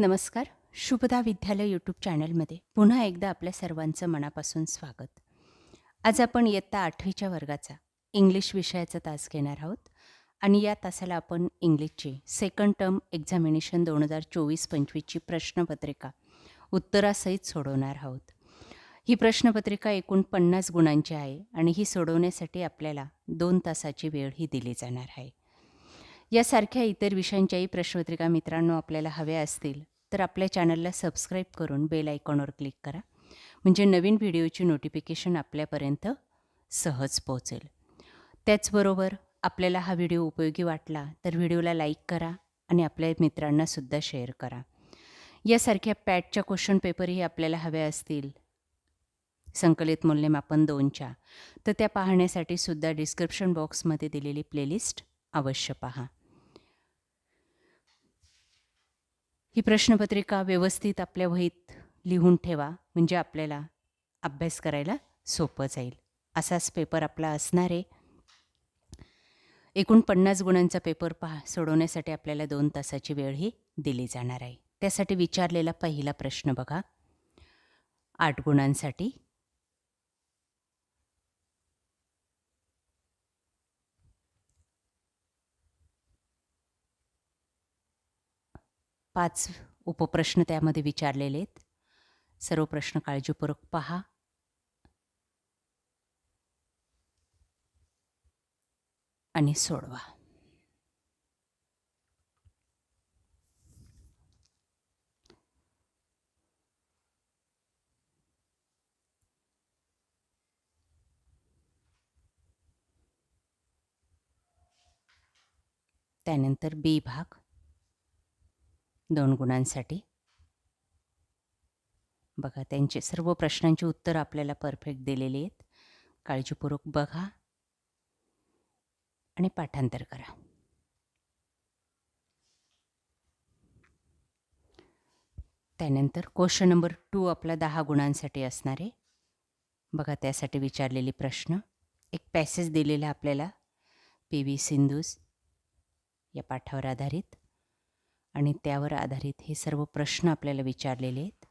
नमस्कार. शुभदा विद्यालय यूट्यूब चॅनलमध्ये पुन्हा एकदा आपल्या सर्वांचं मनापासून स्वागत. आज आपण इयत्ता आठवीच्या वर्गाचा इंग्लिश विषयाचा तास घेणार आहोत आणि या तासाला आपण इंग्लिशची सेकंड टर्म एक्झामिनेशन दोन हजार चोवीस पंचवीसची प्रश्नपत्रिका उत्तरासहित सोडवणार आहोत. ही प्रश्नपत्रिका एकूण पन्नास गुणांची आहे आणि ही सोडवण्यासाठी आपल्याला दोन तासाची वेळ ही दिली जाणार आहे. यासारख्या इतर विषयांच्याही प्रश्नपत्रिका मित्रांनो आपल्याला हव्या असतील तर आपल्या चॅनलला सबस्क्राईब करून बेल आयकॉनवर क्लिक करा. म्हणजे नवीन व्हिडिओची नोटिफिकेशन आपल्यापर्यंत सहज पोहोचेल. त्याचबरोबर आपल्याला हा व्हिडिओ उपयोगी वाटला तर व्हिडिओला लाईक करा आणि आपल्या मित्रांनासुद्धा शेअर करा. यासारख्या पॅटच्या क्वेश्चन पेपरही आपल्याला हव्या असतील. संकलित मूल्यमापन दोनच्या. तर त्या पाहण्यासाठी सुद्धा डिस्क्रिप्शन बॉक्समध्ये दिलेली प्लेलिस्ट अवश्य पहा. ही प्रश्नपत्रिका व्यवस्थित आपल्या वहीत लिहून ठेवा म्हणजे आपल्याला अभ्यास करायला सोपं जाईल. असाच पेपर आपला असणार आहे. एकूण पन्नास गुणांचा पेपर पहा सोडवण्यासाठी आपल्याला दोन तासाची वेळ ही दिली जाणार आहे. त्यासाठी विचारलेला पहिला प्रश्न बघा. आठ गुणांसाठी पाच उपप्रश्न त्यामध्ये विचारलेले आहेत. सर्व प्रश्न काळजीपूर्वक पहा. आणि सोडवा. त्यानंतर बी भाग. दोन गुणांसाठी. बघा त्यांचे सर्व प्रश्नांची उत्तरं आपल्याला परफेक्ट दिलेली आहेत. काळजीपूर्वक बघा आणि पाठांतर करा. त्यानंतर क्वेश्चन नंबर टू आपला दहा गुणांसाठी असणार आहे. बघा त्यासाठी विचारलेली प्रश्न. एक पॅसेज दिलेला आपल्याला पी व्ही सिंधूस या पाठावर आधारित. आणि त्यावर आधारित हे सर्व प्रश्न आपल्याला विचारलेले आहेत.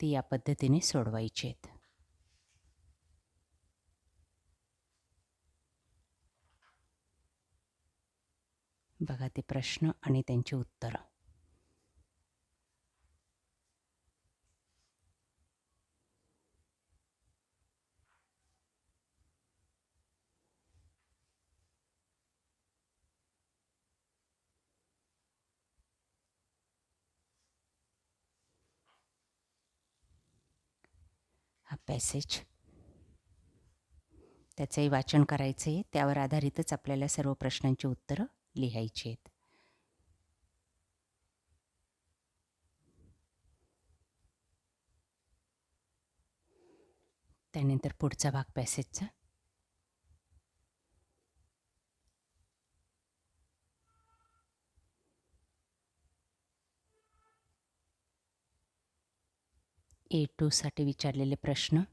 ते या पद्धतीने सोडवायचे आहेत. बघा ते प्रश्न आणि त्यांची उत्तरं हा पॅसेज त्याचंही वाचन करायचं आहे त्यावर आधारितच आपल्याला सर्व प्रश्नांची उत्तरं लिहायची आहेत. त्यानंतर पुढचा भाग पॅसेजचा ए टूसाठी विचारलेले प्रश्न.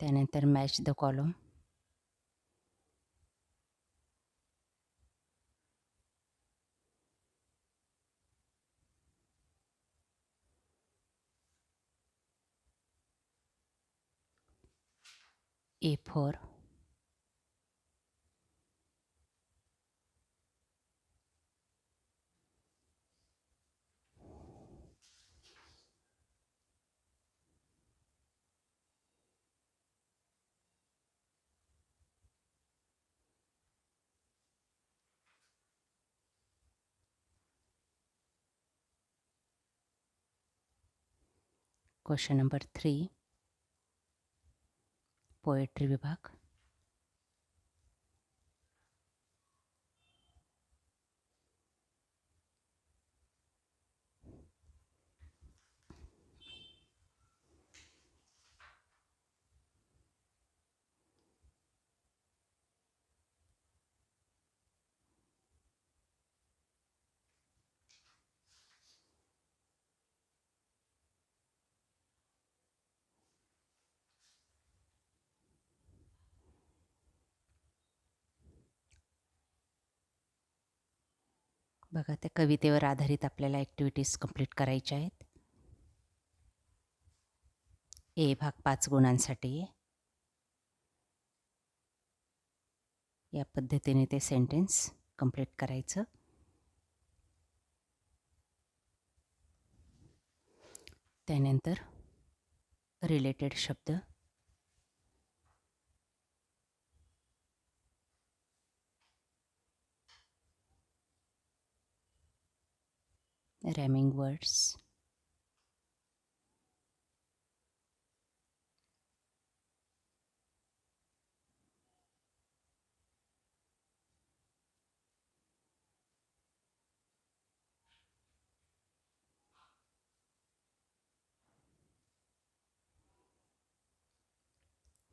त्यानंतर match the column A four question number three poetry विभाग. बघा त्या कवितेवर आधारित आपल्याला ॲक्टिव्हिटीज कंप्लीट करायच्या आहेत. ए भाग पाच गुणांसाठी. या पद्धतीने ते सेंटेन्स कंप्लीट करायचं. त्यानंतर रिलेटेड शब्द. रॅमिंग वर्ड्स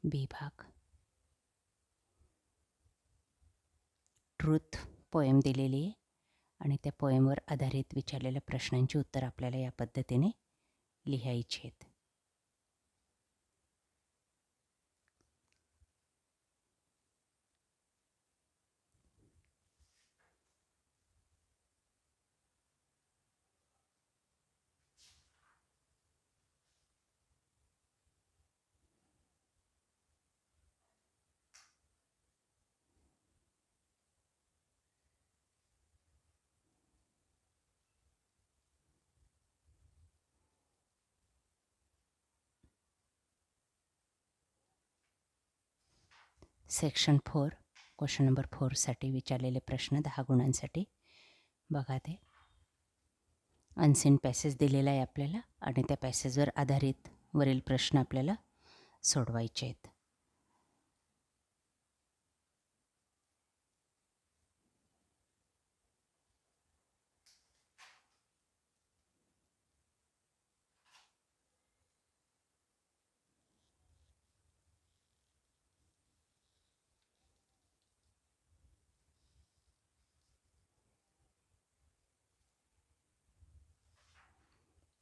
बी भाग ट्रूथ पोएम दिलेली आहे आणि त्या पोएमवर आधारित विचारलेल्या प्रश्नांची उत्तर आपल्याला या पद्धतीने लिहायची आहेत. सेक्शन फोर क्वेश्चन नंबर फोरसाठी विचारलेले प्रश्न दहा गुणांसाठी. बघा ते. अनसीन पॅसेज दिलेला आहे आपल्याला आणि त्या पॅसेजवर आधारित वरील प्रश्न आपल्याला सोडवायचे आहेत.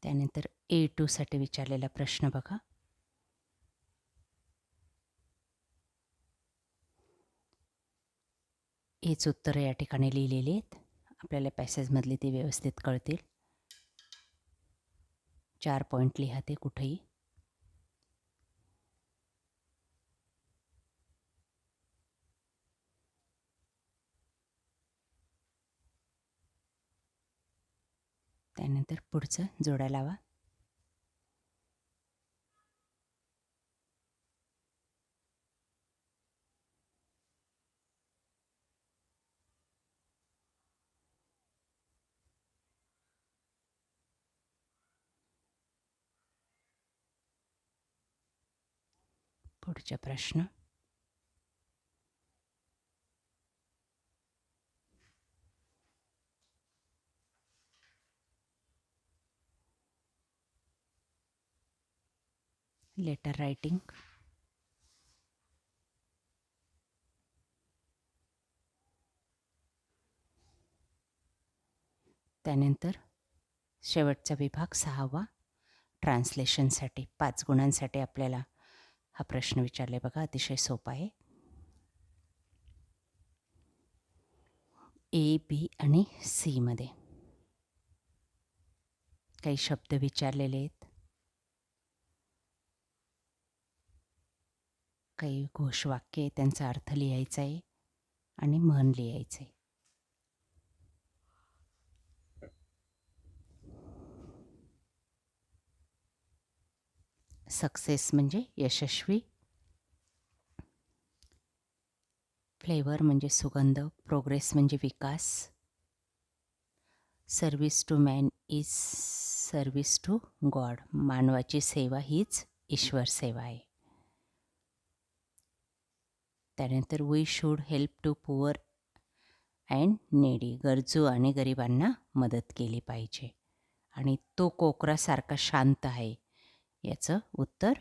त्यानंतर ए टूसाठी विचारलेला प्रश्न बघा. हेच उत्तरं या ठिकाणी लिहिलेली आहेत. आपल्याला पॅसेजमधली ती व्यवस्थित कळतील. चार पॉईंट लिहा ते कुठेही. त्यानंतर पुढचं जोडा लावा. पुढचा प्रश्न. लेटर रायटिंग त्यानंतर शेवटचा विभाग सहावा. ट्रान्सलेशनसाठी पाच गुणांसाठी आपल्याला हा प्रश्न विचारले बघा अतिशय सोपा आहे. ए बी आणि सीमध्ये काही शब्द विचारलेले आहेत. काही घोषवाक्य त्यांचा अर्थ लिहायचा आहे आणि म्हण लिहायचं आहे. सक्सेस म्हणजे यशस्वी. फ्लेवर म्हणजे सुगंध. प्रोग्रेस म्हणजे विकास. Service to man is service to God मानवाची सेवा हीच ईश्वर सेवा आहे. त्यानंतर we should help to poor and needy गरजू आणि गरिबांना मदत केली पाहिजे. आणि तो कोकरासारखा शांत आहे. याचं उत्तर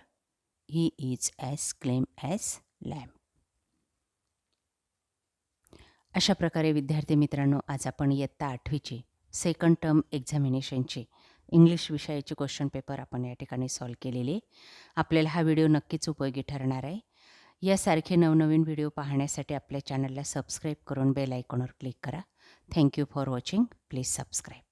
he is as calm as lamp अशा प्रकारे विद्यार्थी मित्रांनो आज आपण इयत्ता आठवीची सेकंड टर्म एक्झामिनेशनची इंग्लिश विषयाचे क्वेश्चन पेपर आपण या ठिकाणी सॉल्व केलेले. आपल्याला हा व्हिडिओ नक्कीच उपयोगी ठरणार आहे. यासारखे नवनवीन व्हिडिओ पाहण्यासाठी आपल्या चॅनलला सबस्क्राईब करून बेल आयकॉनवर क्लिक करा. Thank you for watching please subscribe